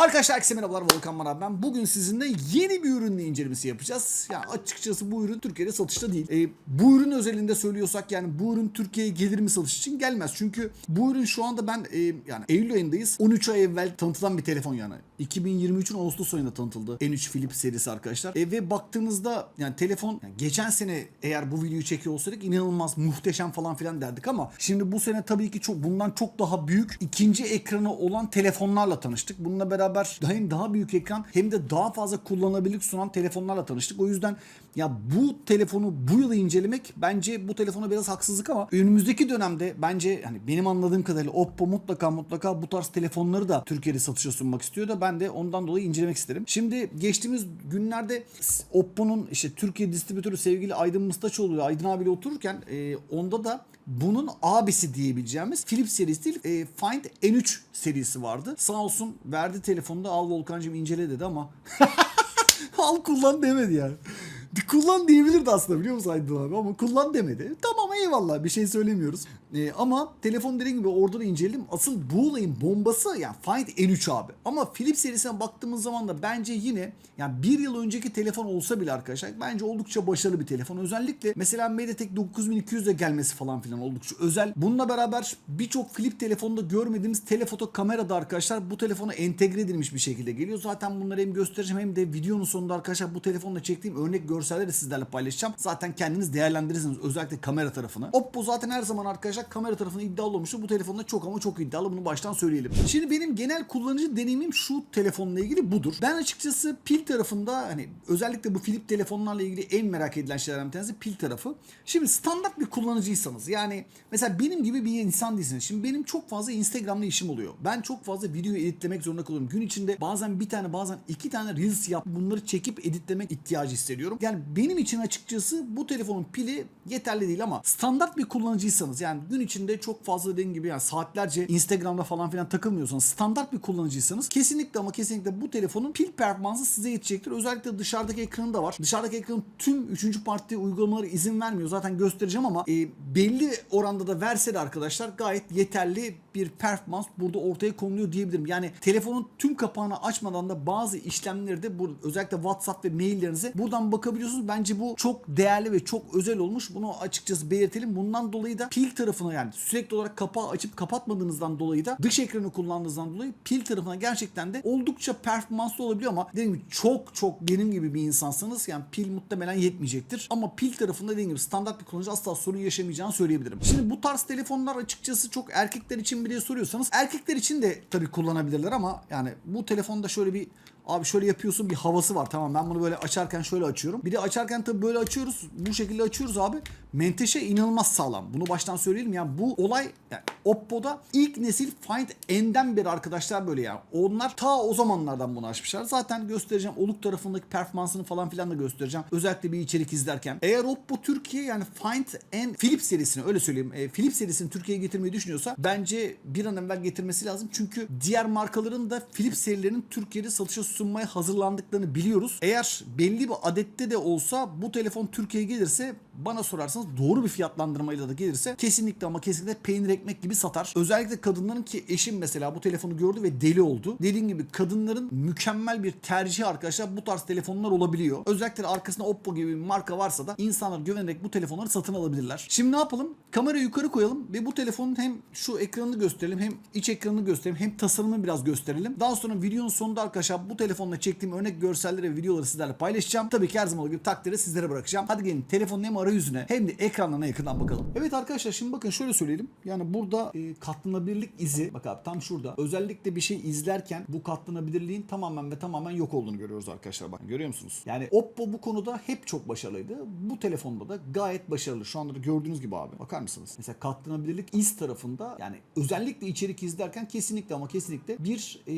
Arkadaşlar herkese merhabalar Volkan Maral ben. Bugün sizinle yeni bir ürünle incelemesi yapacağız. Ya açıkçası bu ürün Türkiye'de satışta değil. E, bu ürün özelinde söylüyorsak yani bu ürün Türkiye'ye gelir mi satış için gelmez. Çünkü bu ürün şu anda ben e, yani Eylül ayındayız. 13 ay evvel tanıtılan bir telefon yani. 2023'ün Ağustos ayında tanıtıldı. N3 Philips serisi arkadaşlar. E, ve baktığınızda yani telefon yani geçen sene eğer bu videoyu çekiyor olsaydık inanılmaz muhteşem falan filan derdik ama şimdi bu sene tabii ki çok bundan çok daha büyük ikinci ekranı olan telefonlarla tanıştık. Bununla beraber hem daha büyük ekran hem de daha fazla kullanılabilirlik sunan telefonlarla tanıştık. O yüzden ya bu telefonu bu yıl incelemek bence bu telefona biraz haksızlık ama önümüzdeki dönemde bence hani benim anladığım kadarıyla Oppo mutlaka mutlaka bu tarz telefonları da Türkiye'de satışa sunmak istiyor da ben de ondan dolayı incelemek isterim. Şimdi geçtiğimiz günlerde Oppo'nun işte Türkiye distribütörü sevgili Aydın Mıstaçoğlu ile Aydın abiyle otururken e, onda da bunun abisi diyebileceğimiz Philips serisi değil e, Find N3 serisi vardı. Sağ olsun verdi telefonda al Volkan'cığım incele dedi ama al kullan demedi yani. Kullan diyebilirdi aslında biliyor musun Aydın abi ama kullan demedi. Tamam eyvallah bir şey söylemiyoruz. Ee, ama telefon dediğim gibi orada da inceledim. Asıl bu olayın bombası yani Find N3 abi. Ama Philips serisine baktığımız zaman da bence yine yani bir yıl önceki telefon olsa bile arkadaşlar bence oldukça başarılı bir telefon. Özellikle mesela MediaTek 9200 ile gelmesi falan filan oldukça özel. Bununla beraber birçok flip telefonda görmediğimiz telefoto kamerada arkadaşlar bu telefona entegre edilmiş bir şekilde geliyor. Zaten bunları hem göstereceğim hem de videonun sonunda arkadaşlar bu telefonla çektiğim örnek görselleri sizlerle paylaşacağım. Zaten kendiniz değerlendirirsiniz özellikle kamera tarafını. Oppo zaten her zaman arkadaşlar kamera tarafında iddialı olmuştu. Bu telefonda çok ama çok iddialı. Bunu baştan söyleyelim. Şimdi benim genel kullanıcı deneyimim şu telefonla ilgili budur. Ben açıkçası pil tarafında hani özellikle bu flip telefonlarla ilgili en merak edilen şeylerden bir tanesi pil tarafı. Şimdi standart bir kullanıcıysanız yani mesela benim gibi bir insan değilsiniz. Şimdi benim çok fazla Instagram'da işim oluyor. Ben çok fazla video editlemek zorunda kalıyorum. Gün içinde bazen bir tane bazen iki tane reels yap bunları çekip editlemek ihtiyacı hissediyorum. Yani benim için açıkçası bu telefonun pili yeterli değil ama standart bir kullanıcıysanız yani gün içinde çok fazla dediğim gibi yani saatlerce Instagram'da falan filan takılmıyorsanız standart bir kullanıcıysanız kesinlikle ama kesinlikle bu telefonun pil performansı size yetecektir. Özellikle dışarıdaki ekranı da var. Dışarıdaki ekranın tüm üçüncü parti uygulamaları izin vermiyor. Zaten göstereceğim ama e, belli oranda da verse de arkadaşlar gayet yeterli bir performans burada ortaya konuluyor diyebilirim. Yani telefonun tüm kapağını açmadan da bazı işlemleri de bu özellikle WhatsApp ve maillerinize buradan bakabiliyorsunuz. Bence bu çok değerli ve çok özel olmuş. Bunu açıkçası belirtelim. Bundan dolayı da pil tarafına yani sürekli olarak kapağı açıp kapatmadığınızdan dolayı da dış ekranı kullandığınızdan dolayı pil tarafına gerçekten de oldukça performanslı olabiliyor ama dediğim gibi çok çok benim gibi bir insansanız yani pil muhtemelen yetmeyecektir. Ama pil tarafında dediğim gibi standart bir kullanıcı asla sorun yaşamayacağını söyleyebilirim. Şimdi bu tarz telefonlar açıkçası çok erkekler için mi diye soruyorsanız erkekler için de tabii kullanabilirler ama yani bu telefonda şöyle bir Abi şöyle yapıyorsun bir havası var tamam ben bunu böyle açarken şöyle açıyorum. Bir de açarken tabii böyle açıyoruz. Bu şekilde açıyoruz abi. Menteşe inanılmaz sağlam. Bunu baştan söyleyelim yani bu olay yani Oppo'da ilk nesil Find N'den beri arkadaşlar böyle yani. Onlar ta o zamanlardan bunu açmışlar. Zaten göstereceğim oluk tarafındaki performansını falan filan da göstereceğim. Özellikle bir içerik izlerken. Eğer Oppo Türkiye yani Find N Philips serisini öyle söyleyeyim. E, Philips serisini Türkiye'ye getirmeyi düşünüyorsa bence bir an evvel getirmesi lazım. Çünkü diğer markaların da Philips serilerinin Türkiye'de satışa sunmaya hazırlandıklarını biliyoruz. Eğer belli bir adette de olsa bu telefon Türkiye'ye gelirse bana sorarsanız doğru bir fiyatlandırmayla da gelirse kesinlikle ama kesinlikle peynir ekmek gibi satar. Özellikle kadınların ki eşim mesela bu telefonu gördü ve deli oldu. Dediğim gibi kadınların mükemmel bir tercihi arkadaşlar bu tarz telefonlar olabiliyor. Özellikle arkasında Oppo gibi bir marka varsa da insanlar güvenerek bu telefonları satın alabilirler. Şimdi ne yapalım? Kamerayı yukarı koyalım ve bu telefonun hem şu ekranını gösterelim hem iç ekranını gösterelim hem tasarımını biraz gösterelim. Daha sonra videonun sonunda arkadaşlar bu telefonla çektiğim örnek görselleri ve videoları sizlerle paylaşacağım. Tabii ki her zaman olduğu gibi takdiri sizlere bırakacağım. Hadi gelin telefonun hem arayüzüne hem de ekranlarına yakından bakalım. Evet arkadaşlar şimdi bakın şöyle söyleyelim. Yani burada e, katlanabilirlik izi bak abi tam şurada. Özellikle bir şey izlerken bu katlanabilirliğin tamamen ve tamamen yok olduğunu görüyoruz arkadaşlar. Bakın görüyor musunuz? Yani Oppo bu konuda hep çok başarılıydı. Bu telefonda da gayet başarılı. Şu anda da gördüğünüz gibi abi. Bakar mısınız? Mesela katlanabilirlik iz tarafında yani özellikle içerik izlerken kesinlikle ama kesinlikle bir e,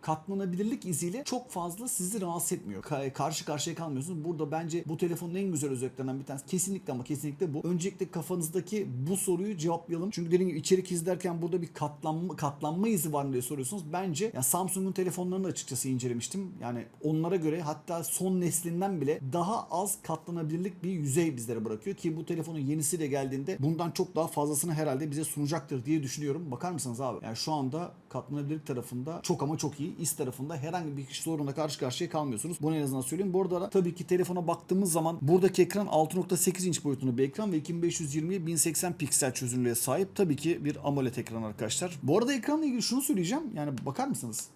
katlanabilirlik iziyle çok fazla sizi rahatsız etmiyor. Ka- karşı karşıya kalmıyorsunuz. Burada bence bu telefonun en güzel özelliklerinden bir tanesi kesinlikle kesinlikle ama kesinlikle bu. Öncelikle kafanızdaki bu soruyu cevaplayalım. Çünkü dediğim gibi içerik izlerken burada bir katlanma, katlanma izi var mı diye soruyorsunuz. Bence ya Samsung'un telefonlarını açıkçası incelemiştim. Yani onlara göre hatta son neslinden bile daha az katlanabilirlik bir yüzey bizlere bırakıyor ki bu telefonun yenisi de geldiğinde bundan çok daha fazlasını herhalde bize sunacaktır diye düşünüyorum. Bakar mısınız abi? Yani şu anda katlanabilirlik tarafında çok ama çok iyi. İst tarafında herhangi bir sorunla karşı karşıya kalmıyorsunuz. Bunu en azından söyleyeyim. Bu arada tabii ki telefona baktığımız zaman buradaki ekran 6.8 inç boyutunda bir ekran ve 2520 1080 piksel çözünürlüğe sahip. Tabii ki bir AMOLED ekran arkadaşlar. Bu arada ekranla ilgili şunu söyleyeceğim. Yani bakar mısınız?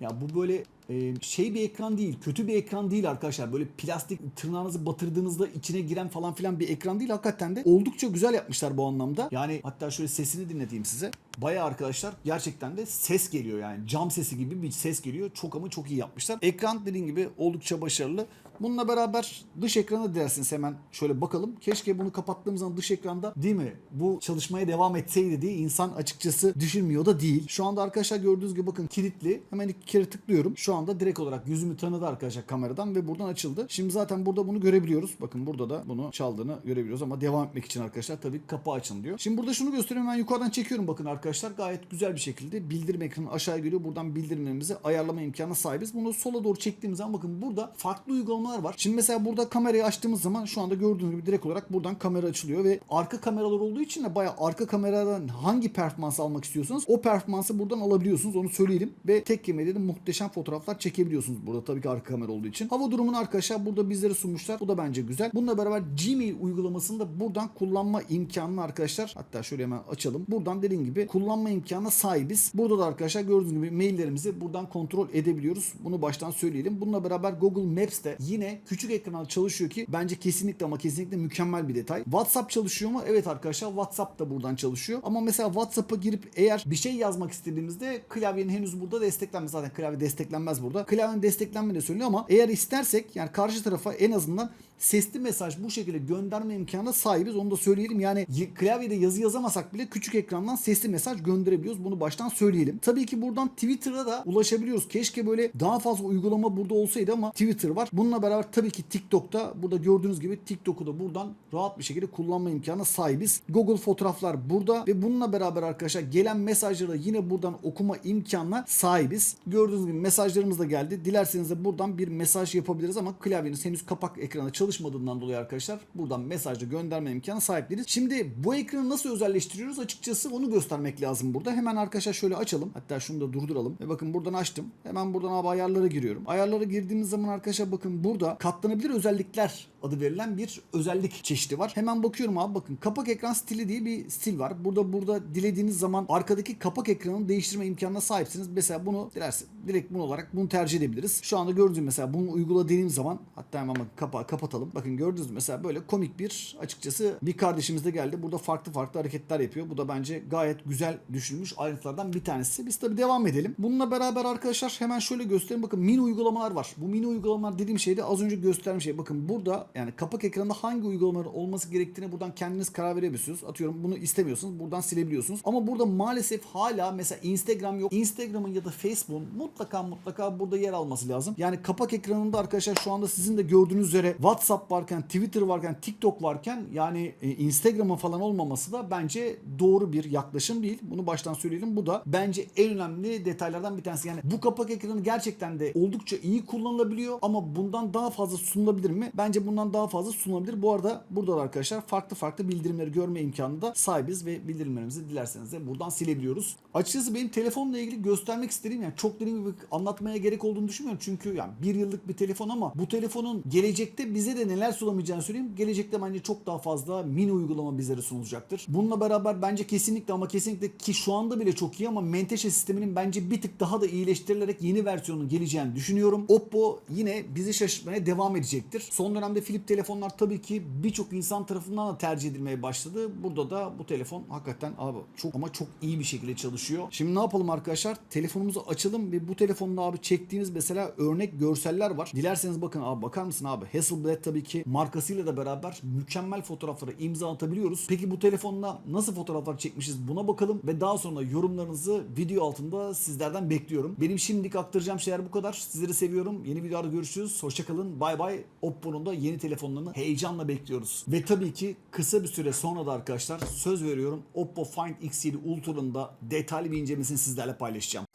Ya bu böyle e, şey bir ekran değil, kötü bir ekran değil arkadaşlar. Böyle plastik tırnağınızı batırdığınızda içine giren falan filan bir ekran değil. Hakikaten de oldukça güzel yapmışlar bu anlamda. Yani hatta şöyle sesini dinleteyim size. Baya arkadaşlar gerçekten de ses geliyor yani. Cam sesi gibi bir ses geliyor. Çok ama çok iyi yapmışlar. Ekran dediğim gibi oldukça başarılı. Bununla beraber dış ekrana dilerseniz hemen şöyle bakalım. Keşke bunu kapattığım zaman dış ekranda değil mi? Bu çalışmaya devam etseydi diye insan açıkçası düşünmüyor da değil. Şu anda arkadaşlar gördüğünüz gibi bakın kilitli. Hemen iki kere tıklıyorum. Şu anda direkt olarak yüzümü tanıdı arkadaşlar kameradan ve buradan açıldı. Şimdi zaten burada bunu görebiliyoruz. Bakın burada da bunu çaldığını görebiliyoruz ama devam etmek için arkadaşlar tabii kapağı açın diyor. Şimdi burada şunu gösteriyorum. Ben yukarıdan çekiyorum bakın arkadaşlar. Gayet güzel bir şekilde bildirim ekranı aşağı geliyor. Buradan bildirimlerimizi ayarlama imkanına sahibiz. Bunu sola doğru çektiğimiz zaman bakın burada farklı uygulamalar var. Şimdi mesela burada kamerayı açtığımız zaman şu anda gördüğünüz gibi direkt olarak buradan kamera açılıyor ve arka kameralar olduğu için de bayağı arka kameradan hangi performansı almak istiyorsanız o performansı buradan alabiliyorsunuz. Onu söyleyelim. Ve tek kelimeyle de muhteşem fotoğraflar çekebiliyorsunuz burada tabii ki arka kamera olduğu için. Hava durumunu arkadaşlar burada bizlere sunmuşlar. Bu da bence güzel. Bununla beraber Gmail uygulamasını da buradan kullanma imkanını arkadaşlar hatta şöyle hemen açalım. Buradan dediğim gibi kullanma imkanına sahibiz. Burada da arkadaşlar gördüğünüz gibi maillerimizi buradan kontrol edebiliyoruz. Bunu baştan söyleyelim. Bununla beraber Google Maps de yine küçük ekranda çalışıyor ki bence kesinlikle ama kesinlikle mükemmel bir detay. WhatsApp çalışıyor mu? Evet arkadaşlar WhatsApp da buradan çalışıyor. Ama mesela WhatsApp'a girip eğer bir şey yazmak istediğimizde klavyenin henüz burada desteklenmez. Zaten klavye desteklenmez burada. Klavyenin desteklenmediği söyleniyor ama eğer istersek yani karşı tarafa en azından sesli mesaj bu şekilde gönderme imkanına sahibiz. Onu da söyleyelim. Yani klavyede yazı yazamasak bile küçük ekrandan sesli mesaj gönderebiliyoruz. Bunu baştan söyleyelim. Tabii ki buradan Twitter'a da ulaşabiliyoruz. Keşke böyle daha fazla uygulama burada olsaydı ama Twitter var. Bununla beraber tabii ki TikTok'ta burada gördüğünüz gibi TikTok'u da buradan rahat bir şekilde kullanma imkanına sahibiz. Google fotoğraflar burada ve bununla beraber arkadaşlar gelen mesajları da yine buradan okuma imkanına sahibiz. Gördüğünüz gibi mesajlarımız da geldi. Dilerseniz de buradan bir mesaj yapabiliriz ama klavyeniz henüz kapak ekrana çalışmadığından dolayı arkadaşlar buradan mesajla gönderme imkanı sahip değiliz. Şimdi bu ekranı nasıl özelleştiriyoruz açıkçası onu göstermek lazım burada. Hemen arkadaşlar şöyle açalım. Hatta şunu da durduralım. Ve bakın buradan açtım. Hemen buradan abi ayarlara giriyorum. Ayarlara girdiğimiz zaman arkadaşlar bakın burada katlanabilir özellikler adı verilen bir özellik çeşidi var. Hemen bakıyorum abi bakın kapak ekran stili diye bir stil var. Burada burada dilediğiniz zaman arkadaki kapak ekranını değiştirme imkanına sahipsiniz. Mesela bunu dilerse direkt bunu olarak bunu tercih edebiliriz. Şu anda gördüğünüz mesela bunu uygula dediğim zaman hatta hemen bakın kapağı kapatalım. Bakın gördünüz mü? mesela böyle komik bir açıkçası bir kardeşimiz de geldi. Burada farklı farklı hareketler yapıyor. Bu da bence gayet güzel düşünülmüş ayrıntılardan bir tanesi. Biz tabii devam edelim. Bununla beraber arkadaşlar hemen şöyle göstereyim. Bakın mini uygulamalar var. Bu mini uygulamalar dediğim şey de az önce gösterdiğim şey. Bakın burada yani kapak ekranında hangi uygulamaların olması gerektiğini buradan kendiniz karar verebiliyorsunuz. Atıyorum bunu istemiyorsunuz. Buradan silebiliyorsunuz. Ama burada maalesef hala mesela Instagram yok. Instagram'ın ya da Facebook'un mutlaka mutlaka burada yer alması lazım. Yani kapak ekranında arkadaşlar şu anda sizin de gördüğünüz üzere WhatsApp varken, Twitter varken, TikTok varken yani e, Instagram'ın falan olmaması da bence doğru bir yaklaşım değil. Bunu baştan söyleyelim. Bu da bence en önemli detaylardan bir tanesi. Yani bu kapak ekranı gerçekten de oldukça iyi kullanılabiliyor ama bundan daha fazla sunulabilir mi? Bence bundan daha fazla sunulabilir. Bu arada burada da arkadaşlar farklı farklı bildirimleri görme imkanı da sahibiz ve bildirimlerimizi dilerseniz de buradan silebiliyoruz. Açıkçası benim telefonla ilgili göstermek istediğim yani çok dediğim gibi anlatmaya gerek olduğunu düşünmüyorum. Çünkü yani bir yıllık bir telefon ama bu telefonun gelecekte bize de neler sunamayacağını söyleyeyim. Gelecekte bence çok daha fazla mini uygulama bizlere sunulacaktır. Bununla beraber bence kesinlikle ama kesinlikle ki şu anda bile çok iyi ama menteşe sisteminin bence bir tık daha da iyileştirilerek yeni versiyonun geleceğini düşünüyorum. Oppo yine bizi şaşırtmaya devam edecektir. Son dönemde flip telefonlar tabii ki birçok insan tarafından da tercih edilmeye başladı. Burada da bu telefon hakikaten abi çok ama çok iyi bir şekilde çalışıyor. Şimdi ne yapalım arkadaşlar? Telefonumuzu açalım ve bu telefonda abi çektiğimiz mesela örnek görseller var. Dilerseniz bakın abi bakar mısın abi? Hasselblad tabii ki markasıyla da beraber mükemmel fotoğraflara imza atabiliyoruz. Peki bu telefonla nasıl fotoğraflar çekmişiz buna bakalım ve daha sonra yorumlarınızı video altında sizlerden bekliyorum. Benim şimdilik aktaracağım şeyler bu kadar. Sizleri seviyorum. Yeni videolarda görüşürüz. Hoşçakalın. Bay bay. Oppo'nun da yeni telefonlarını heyecanla bekliyoruz. Ve tabii ki kısa bir süre sonra da arkadaşlar söz veriyorum Oppo Find X7 Ultra'nın da detaylı bir incelemesini sizlerle paylaşacağım.